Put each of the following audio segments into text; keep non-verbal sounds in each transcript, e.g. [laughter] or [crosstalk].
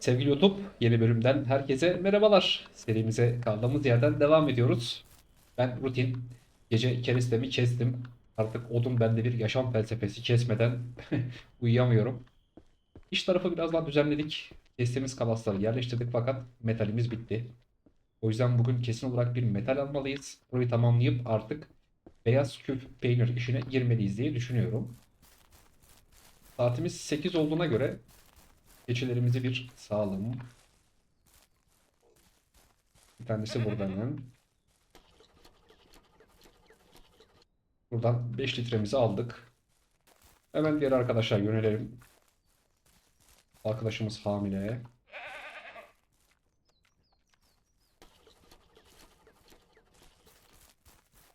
Sevgili YouTube, yeni bölümden herkese merhabalar. Serimize kaldığımız yerden devam ediyoruz. Ben rutin gece kerestemi kestim. Artık odun bende bir yaşam felsefesi kesmeden [laughs] uyuyamıyorum. İş tarafı biraz daha düzenledik. Kestiğimiz kalasları yerleştirdik fakat metalimiz bitti. O yüzden bugün kesin olarak bir metal almalıyız. Burayı tamamlayıp artık beyaz küp peynir işine girmeliyiz diye düşünüyorum. Saatimiz 8 olduğuna göre Keçilerimizi bir sağalım. Bir tanesi buradan. Buradan 5 litremizi aldık. Hemen diğer arkadaşlar yönelelim. Arkadaşımız hamile.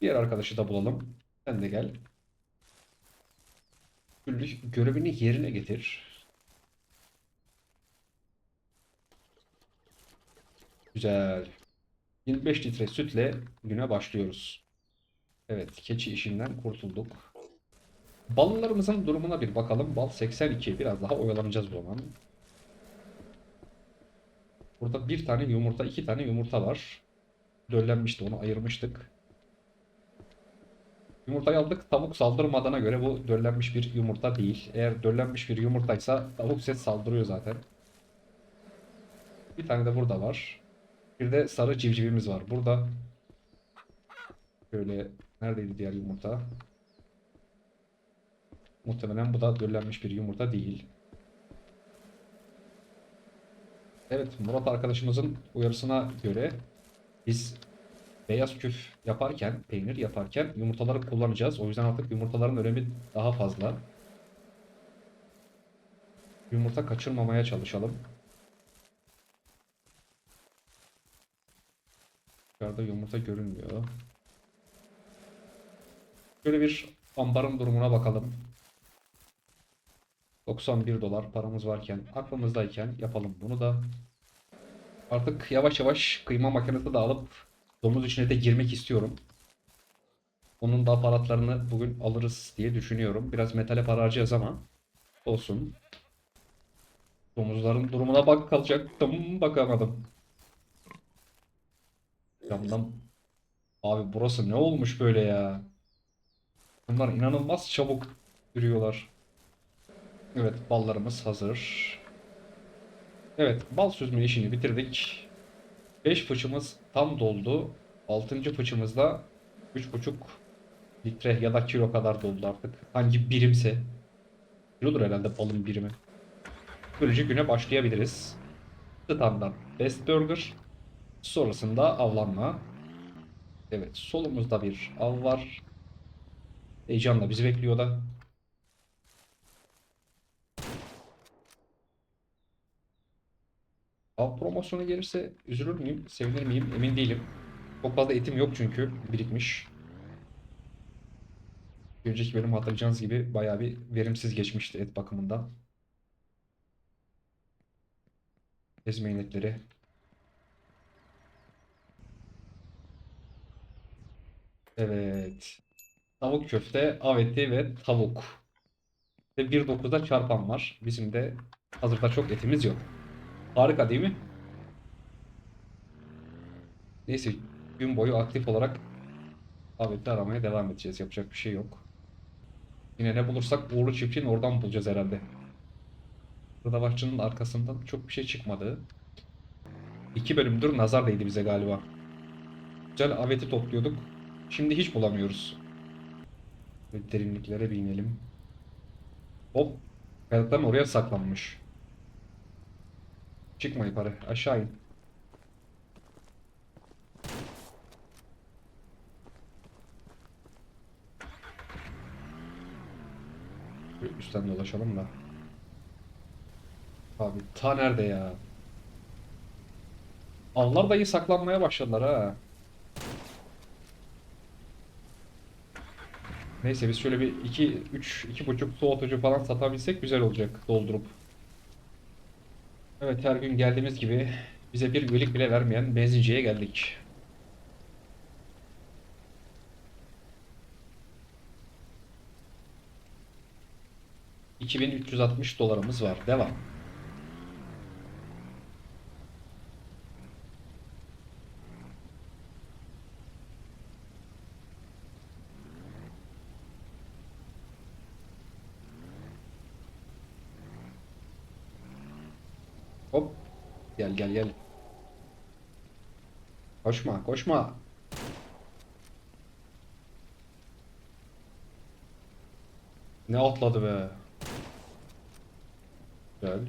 Diğer arkadaşı da bulalım. Sen de gel. Görevini yerine getir. Güzel. 25 litre sütle güne başlıyoruz. Evet, keçi işinden kurtulduk. Ballarımızın durumuna bir bakalım. Bal 82. Biraz daha oyalanacağız bu zaman. Burada bir tane yumurta, iki tane yumurta var. Döllenmişti, onu ayırmıştık. Yumurtayı aldık. Tavuk saldırmadığına göre bu döllenmiş bir yumurta değil. Eğer döllenmiş bir yumurtaysa tavuk set saldırıyor zaten. Bir tane de burada var. Bir de sarı civcivimiz var. Burada şöyle neredeydi diğer yumurta? Muhtemelen bu da döllenmiş bir yumurta değil. Evet Murat arkadaşımızın uyarısına göre biz beyaz küf yaparken, peynir yaparken yumurtaları kullanacağız. O yüzden artık yumurtaların önemi daha fazla. Yumurta kaçırmamaya çalışalım. Yukarıda yumurta görünmüyor. Şöyle bir ambarın durumuna bakalım. 91 dolar paramız varken, aklımızdayken yapalım bunu da. Artık yavaş yavaş kıyma makinesi de alıp domuz içine de girmek istiyorum. Onun da aparatlarını bugün alırız diye düşünüyorum. Biraz metale para harcayacağız ama olsun. Domuzların durumuna bak kalacaktım bakamadım. Camdan abi burası ne olmuş böyle ya? Bunlar inanılmaz çabuk yürüyorlar. Evet ballarımız hazır. Evet bal süzme işini bitirdik. 5 fıçımız tam doldu. 6. fıçımızda 3,5 litre ya da kilo kadar doldu artık. Hangi birimse. Kilodur herhalde balın birimi. Böylece güne başlayabiliriz. Standart Best Burger. Sonrasında avlanma. Evet solumuzda bir av var. Heyecanla bizi bekliyor da. Av promosyonu gelirse üzülür müyüm, sevinir miyim emin değilim. Çok fazla etim yok çünkü birikmiş. Bir Önceki bölüm hatırlayacağınız gibi bayağı bir verimsiz geçmişti et bakımından. Ezme inekleri. Evet. Tavuk köfte, av eti ve tavuk. Ve 1.9'da çarpan var. Bizim de hazırda çok etimiz yok. Harika değil mi? Neyse gün boyu aktif olarak av eti aramaya devam edeceğiz. Yapacak bir şey yok. Yine ne bulursak uğurlu çiftliğin oradan bulacağız herhalde. Hırdavatçının arkasından çok bir şey çıkmadı. İki bölümdür nazar değdi bize galiba. Güzel av eti topluyorduk. Şimdi hiç bulamıyoruz. Ve derinliklere bir inelim. Hop. Kayalıkların oraya saklanmış. Çıkma yukarı. Aşağı in. Şöyle üstten dolaşalım da. Abi ta nerede ya? Avlar da iyi saklanmaya başladılar ha. Neyse biz şöyle bir 2 3 2,5 soğutucu falan satabilsek güzel olacak doldurup. Evet her gün geldiğimiz gibi bize bir üyelik bile vermeyen benzinciye geldik. ...2360 dolarımız var. Devam. Hop. Gel gel. Koşma koşma. Ne atladı be. Güzel.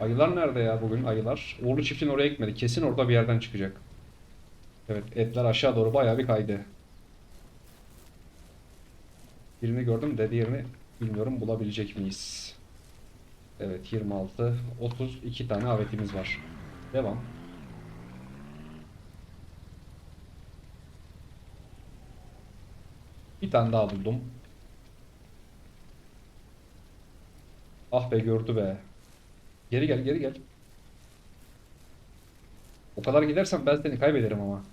Ayılar nerede ya bugün ayılar? Uğurlu çiftliğin oraya gitmedi. Kesin orada bir yerden çıkacak. Evet etler aşağı doğru bayağı bir kaydı. Birini gördüm de diğerini bilmiyorum bulabilecek miyiz? Evet 26, 32 tane avetimiz var. Devam. Bir tane daha buldum. Ah be gördü be. Geri gel geri gel. O kadar gidersen ben seni kaybederim ama.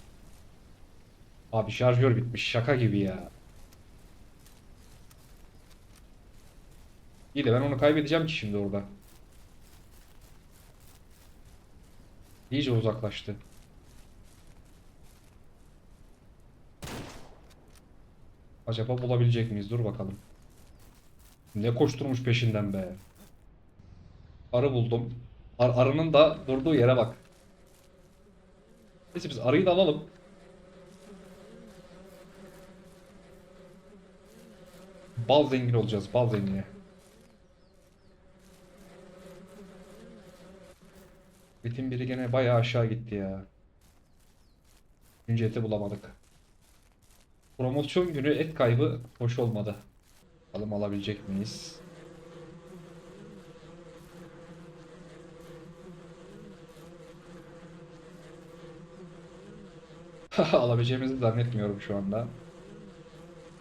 Abi şarjör bitmiş şaka gibi ya. İyi de ben onu kaybedeceğim ki şimdi orada. İyice uzaklaştı. Acaba bulabilecek miyiz? Dur bakalım. Ne koşturmuş peşinden be. Arı buldum. Ar- arının da durduğu yere bak. Neyse biz arıyı da alalım. Bal zengin olacağız. Bal zengini. Bitin biri gene bayağı aşağı gitti ya. Üçüncü eti bulamadık. Promosyon günü et kaybı hoş olmadı. Bakalım alabilecek miyiz? [laughs] Alabileceğimizi zannetmiyorum şu anda.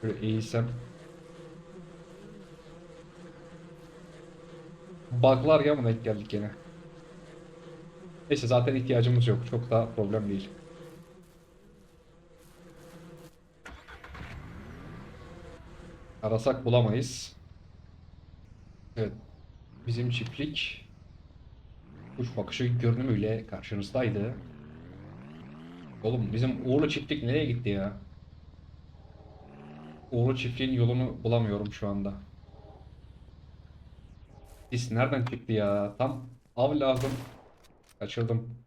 Böyle eğilsem. Bug'lar ya mı denk geldik gene? Neyse zaten ihtiyacımız yok. Çok da problem değil. Arasak bulamayız. Evet. Bizim çiftlik kuş bakışı görünümüyle karşınızdaydı. Oğlum bizim Uğurlu çiftlik nereye gitti ya? Uğurlu çiftliğin yolunu bulamıyorum şu anda. Biz nereden çıktı ya? Tam av lazım. Kaçırdım.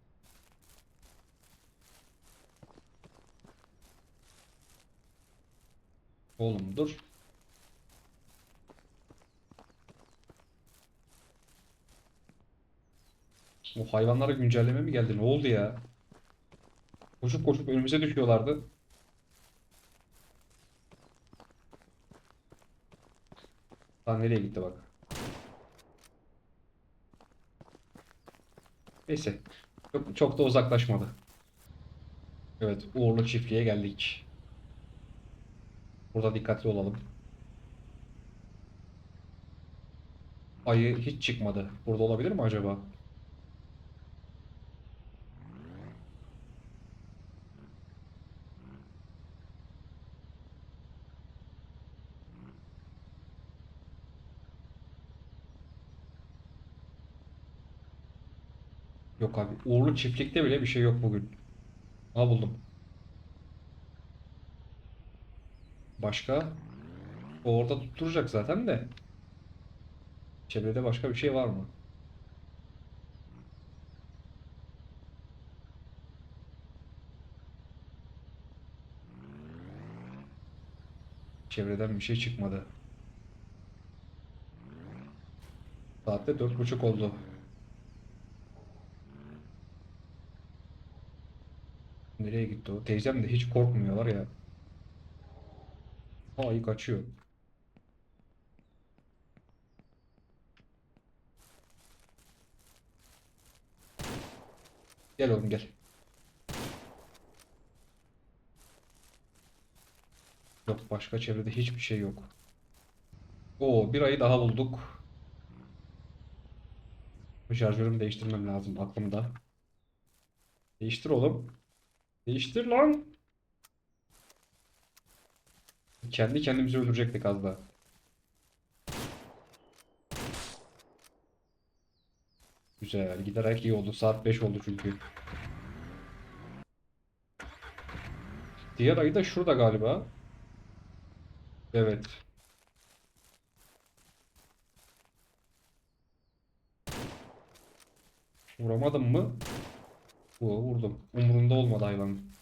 Oğlum dur. Bu hayvanlara güncelleme mi geldi? Ne oldu ya? Koşup koşup önümüze düşüyorlardı. Lan nereye gitti bak. Neyse. Çok, çok da uzaklaşmadı. Evet, uğurlu çiftliğe geldik. Burada dikkatli olalım. Ayı hiç çıkmadı. Burada olabilir mi acaba? Yok abi. Uğurlu çiftlikte bile bir şey yok bugün. Ha buldum. Başka? O orada tutturacak zaten de. Çevrede başka bir şey var mı? Çevreden bir şey çıkmadı. Saatte dört buçuk oldu. Nereye gitti o? Teyzem de hiç korkmuyorlar ya. Ay kaçıyor. Gel oğlum gel. Yok başka çevrede hiçbir şey yok. Oo bir ayı daha bulduk. Bu şarjörümü değiştirmem lazım aklımda. Değiştir oğlum. Değiştir lan. Kendi kendimizi öldürecektik az daha. Güzel. Giderek iyi oldu. Saat 5 oldu çünkü. Diğer ayı da şurada galiba. Evet. Vuramadım mı? Oo, vurdum. Umurunda olmadı hayvan.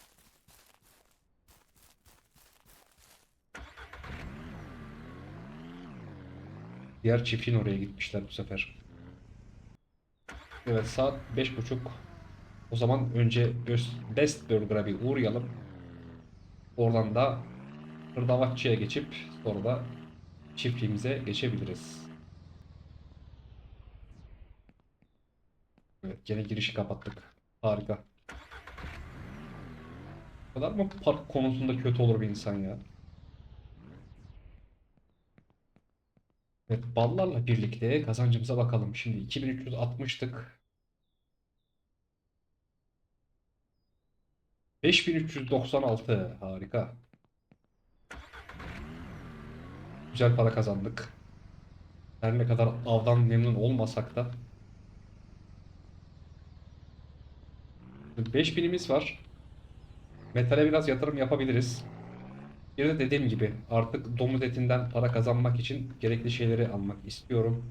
Diğer çiftliğin oraya gitmişler bu sefer. Evet saat beş buçuk. O zaman önce Best Burger'a bir uğrayalım. Oradan da Hırdavatçı'ya geçip sonra da çiftliğimize geçebiliriz. Evet gene girişi kapattık. Harika. Bu kadar mı park konusunda kötü olur bir insan ya? Evet ballarla birlikte kazancımıza bakalım. Şimdi 2360'tık. 5396 harika. Güzel para kazandık. Her ne kadar avdan memnun olmasak da 5000'imiz var. Metale biraz yatırım yapabiliriz. Bir de dediğim gibi artık domuz etinden para kazanmak için gerekli şeyleri almak istiyorum.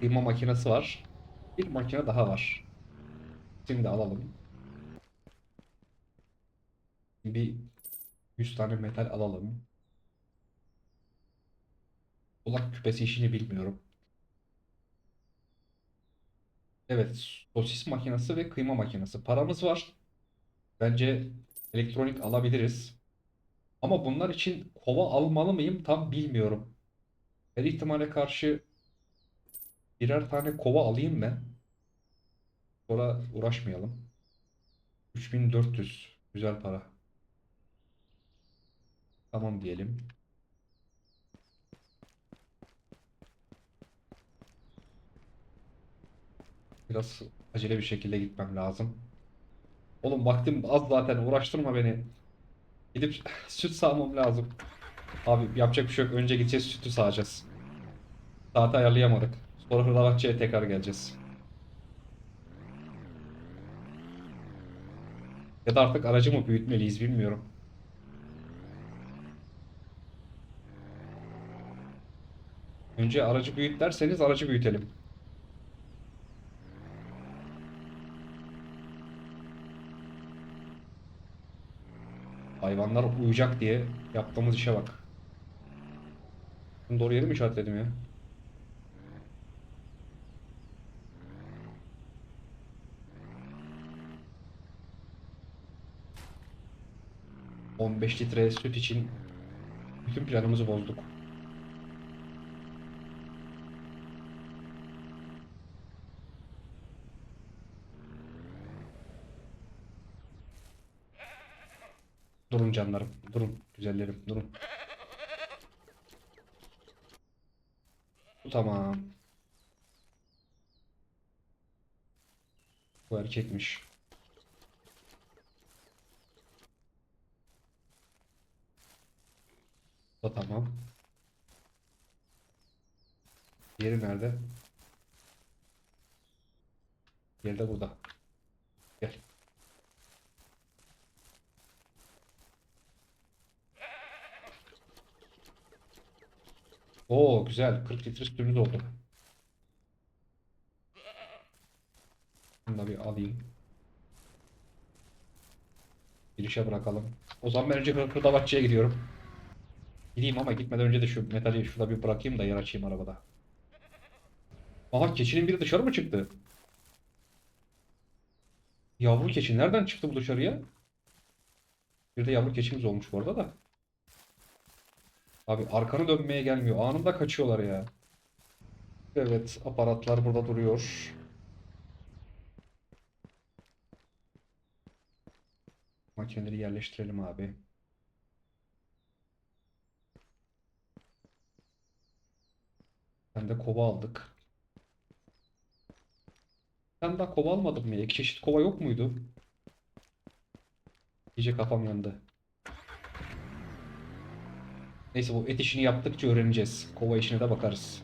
Kıyma makinesi var. Bir makine daha var. Şimdi alalım. Bir 100 tane metal alalım. Kulak küpesi işini bilmiyorum. Evet, sosis makinesi ve kıyma makinesi. Paramız var. Bence elektronik alabiliriz. Ama bunlar için kova almalı mıyım tam bilmiyorum. Her ihtimale karşı birer tane kova alayım ben. Sonra uğraşmayalım. 3400 güzel para. Tamam diyelim. Biraz acele bir şekilde gitmem lazım. Oğlum vaktim az zaten uğraştırma beni. Gidip [laughs] süt sağmam lazım. Abi yapacak bir şey yok. Önce gideceğiz sütü sağacağız. Saati ayarlayamadık. Sonra hırdavatçıya tekrar geleceğiz. Ya da artık aracı mı büyütmeliyiz bilmiyorum. Önce aracı büyüt derseniz aracı büyütelim. Hayvanlar uyuyacak diye yaptığımız işe bak. Ben doğru yeri mi işaretledim ya? ...15 litre süt için... ...bütün planımızı bozduk. Durun canlarım, durun güzellerim, durun. Bu tamam. Bu erkekmiş. Bu tamam. Diğeri nerede? Diğeri de burada. Gel. Oo güzel. 40 litre sütümüz oldu. Bunu da bir alayım. Girişe bırakalım. O zaman ben önce hır- hırdavatçıya gidiyorum. Gideyim ama gitmeden önce de şu metali şurada bir bırakayım da yer açayım arabada. Aha keçinin biri dışarı mı çıktı? Yavru keçi nereden çıktı bu dışarıya? Bir de yavru keçimiz olmuş bu arada da. Abi arkanı dönmeye gelmiyor. Anında kaçıyorlar ya. Evet, aparatlar burada duruyor. Makineleri yerleştirelim abi. Ben de kova aldık. Ben daha kova almadım mı? İki çeşit kova yok muydu? İyice kafam yandı. Neyse bu et işini yaptıkça öğreneceğiz. Kova işine de bakarız.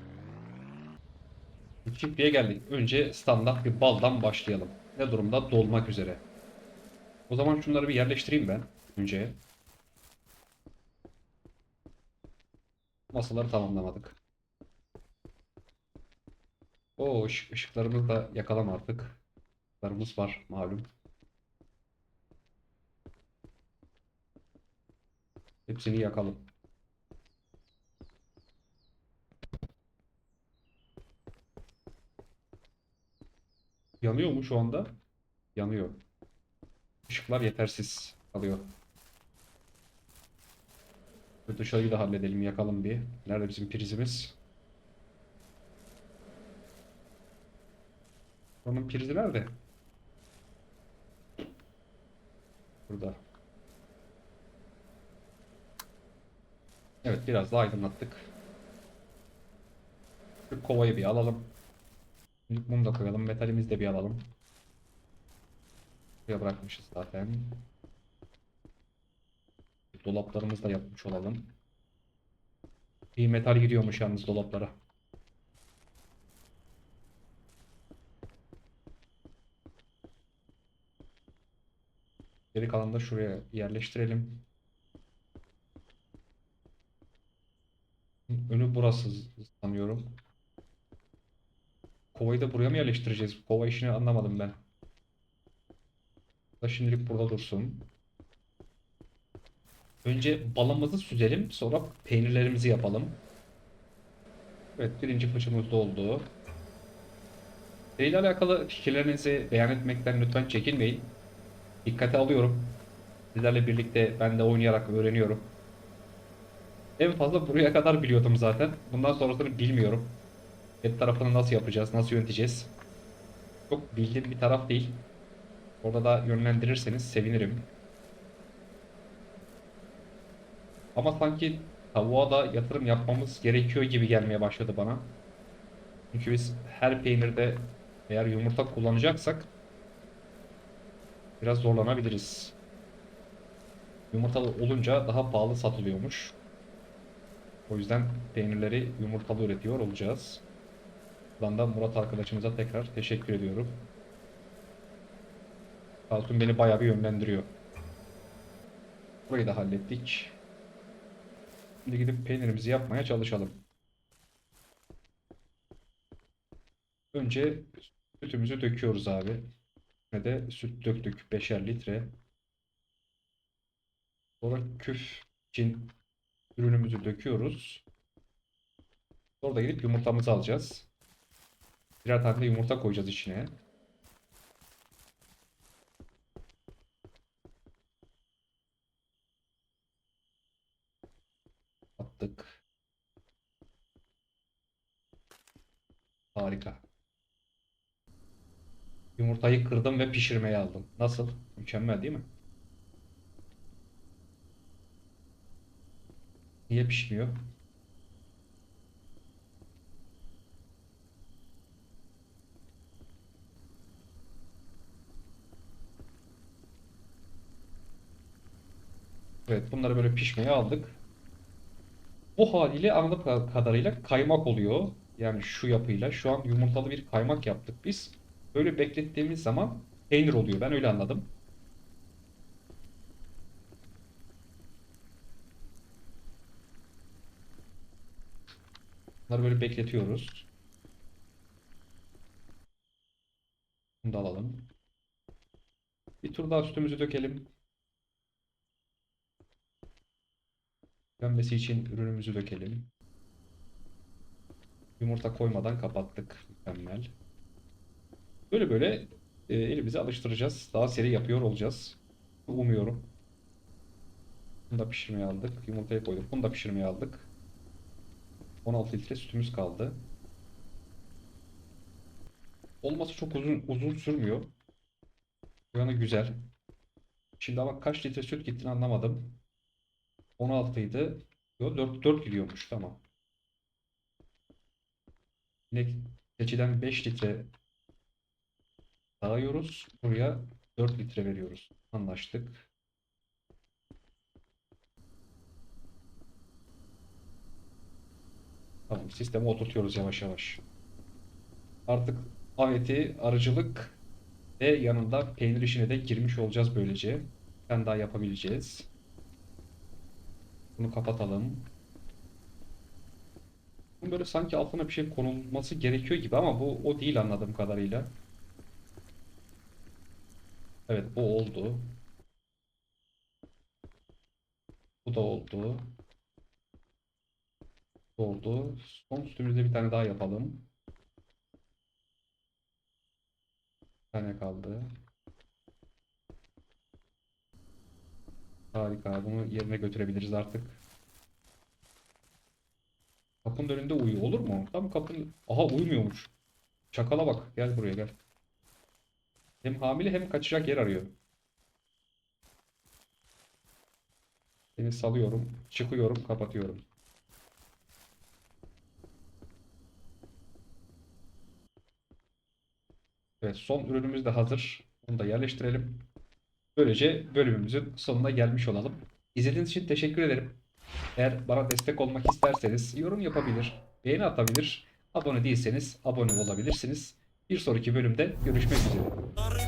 Çiftliğe geldik. Önce standart bir baldan başlayalım. Ne durumda? Dolmak üzere. O zaman şunları bir yerleştireyim ben. Önce. Masaları tamamlamadık. O ışık, ışıklarımızı da yakalım artık. Işıklarımız var malum. Hepsini yakalım. Yanıyor mu şu anda? Yanıyor. Işıklar yetersiz kalıyor. Şu dışarıyı da halledelim, yakalım bir. Nerede bizim prizimiz? Onun prizi nerede? Burada. Evet, biraz daha aydınlattık. Şu kovayı bir alalım. Şimdi mum da koyalım, metalimizi de bir alalım. Buraya bırakmışız zaten. Dolaplarımızı da yapmış olalım. İyi metal gidiyormuş yalnız dolaplara. Geri kalanı da şuraya yerleştirelim. Önü burası sanıyorum. Kovayı da buraya mı yerleştireceğiz? Kova işini anlamadım ben. Da şimdilik burada dursun. Önce balımızı süzelim, sonra peynirlerimizi yapalım. Evet, birinci fıçımız doldu. Ile alakalı fikirlerinizi beyan etmekten lütfen çekinmeyin. Dikkate alıyorum. Sizlerle birlikte ben de oynayarak öğreniyorum. En fazla buraya kadar biliyordum zaten. Bundan sonrasını bilmiyorum. Et tarafını nasıl yapacağız, nasıl yöneteceğiz? Çok bildiğim bir taraf değil. Orada da yönlendirirseniz sevinirim. Ama sanki tavuğa da yatırım yapmamız gerekiyor gibi gelmeye başladı bana. Çünkü biz her peynirde eğer yumurta kullanacaksak biraz zorlanabiliriz. Yumurtalı olunca daha pahalı satılıyormuş. O yüzden peynirleri yumurtalı üretiyor olacağız. Buradan da Murat arkadaşımıza tekrar teşekkür ediyorum. Olsun beni bayağı bir yönlendiriyor. Burayı da hallettik. Şimdi gidip peynirimizi yapmaya çalışalım. Önce sütümüzü döküyoruz abi. Ve de süt döktük 5'er litre. Sonra küf için ürünümüzü döküyoruz. Sonra da gidip yumurtamızı alacağız. Birer tane de yumurta koyacağız içine. Attık. Harika. Yumurtayı kırdım ve pişirmeye aldım. Nasıl? Mükemmel değil mi? Niye pişmiyor? Evet, bunları böyle pişmeye aldık. Bu haliyle anladığım ka- kadarıyla kaymak oluyor. Yani şu yapıyla şu an yumurtalı bir kaymak yaptık biz. Böyle beklettiğimiz zaman peynir oluyor. Ben öyle anladım. Bunları böyle bekletiyoruz. Bunu da alalım. Bir tur daha sütümüzü dökelim. Dönmesi için ürünümüzü dökelim. Yumurta koymadan kapattık. Mükemmel. Böyle böyle e, elimizi alıştıracağız. Daha seri yapıyor olacağız. Umuyorum. Bunu da pişirmeye aldık. Yumurtayı koyduk. Bunu da pişirmeye aldık. 16 litre sütümüz kaldı. Olması çok uzun uzun sürmüyor. Bu yana güzel. Şimdi ama kaç litre süt gittiğini anlamadım. 16 idi. Yo 4 4 gidiyormuş tamam. Yine keçiden 5 litre dağıyoruz. Buraya 4 litre veriyoruz. Anlaştık. Tamam sisteme oturtuyoruz yavaş yavaş. Artık aveti, arıcılık ve yanında peynir işine de girmiş olacağız böylece. Ben daha yapabileceğiz. Bunu kapatalım. Böyle sanki altına bir şey konulması gerekiyor gibi ama bu o değil anladığım kadarıyla. Evet bu oldu. Bu da oldu. Bu oldu. Son üstümüzde bir tane daha yapalım. Bir tane kaldı. Harika. Bunu yerine götürebiliriz artık. Kapının önünde uyu olur mu? Tam kapının... Aha uyumuyormuş. Çakala bak. Gel buraya gel. Hem hamile hem kaçacak yer arıyor. Seni salıyorum. Çıkıyorum. Kapatıyorum. Evet son ürünümüz de hazır. Bunu da yerleştirelim. Böylece bölümümüzün sonuna gelmiş olalım. İzlediğiniz için teşekkür ederim. Eğer bana destek olmak isterseniz yorum yapabilir, beğeni atabilir, abone değilseniz abone olabilirsiniz. Bir sonraki bölümde görüşmek üzere.